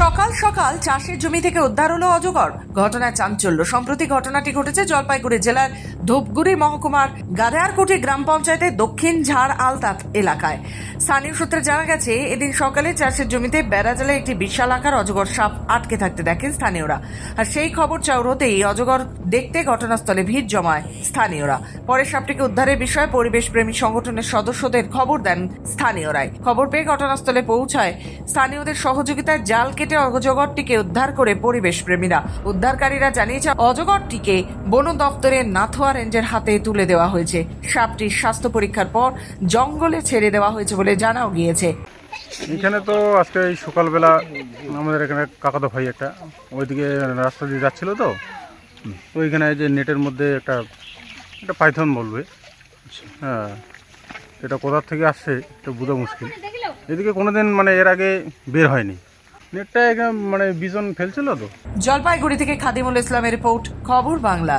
সকাল সকাল চাষের জমি থেকে উদ্ধার হলো অজগর। ঘটনায় চাঞ্চল্য। সম্প্রতি ঘটনাটি ঘটেছে জলপাইগুড়ি জেলার ধূপগুড়ি মহকুমার গাদেয়ারকুটি গ্রাম পঞ্চায়েতের দক্ষিণ ঝাড় আলতাত এলাকায়। স্থানীয় সূত্রে জানা গেছে, এদিন সকালে চাষের জমিতে বেড়াজালে একটি বিশাল আকার অজগর সাপ আটকে থাকতে দেখেন স্থানীয়রা। আর সেই খবর চাউর হতেই অজগর দেখতে ঘটনাস্থলে ভিড় জমায় স্থানীয়রা। পরে সাপটিকে উদ্ধারের বিষয়ে পরিবেশ প্রেমী সংগঠনের সদস্যদের খবর দেন স্থানীয়রাই। খবর পেয়ে ঘটনাস্থলে পৌঁছায় স্থানীয়দের সহযোগিতায় জাল কেটে অজগরটিকে উদ্ধার করে পরিবেশ প্রেমীরা উদ্ধারকারীরা জানিয়েছে অজগরটিকে বন দপ্তরের নাথোয়া রেঞ্জের হাতে তুলে দেওয়া হয়েছে। সাপটির স্বাস্থ্য পরীক্ষার পর জঙ্গলে ছেড়ে দেওয়া হয়েছে বলে জানাও গিয়েছে। এখানে তো আজকে এই সকালবেলা আমাদের এখানে কাকাতো ভাই একটা, ওইদিকে রাস্তা দিয়ে যাচ্ছিল তো। তো ওইখানে যে নেটের মধ্যে একটা একটা পাইথন বলবে। হ্যাঁ এটা কোথার থেকে আসছে, এটা বোঝা মুশকিল। এদিকে কোনোদিন মানে এর আগে বের হয়নি। নেটটা মানে বিজন ফেলছিল তো। জলপাইগুড়ি থেকে খাদিমুল ইসলামের রিপোর্ট খবর বাংলা।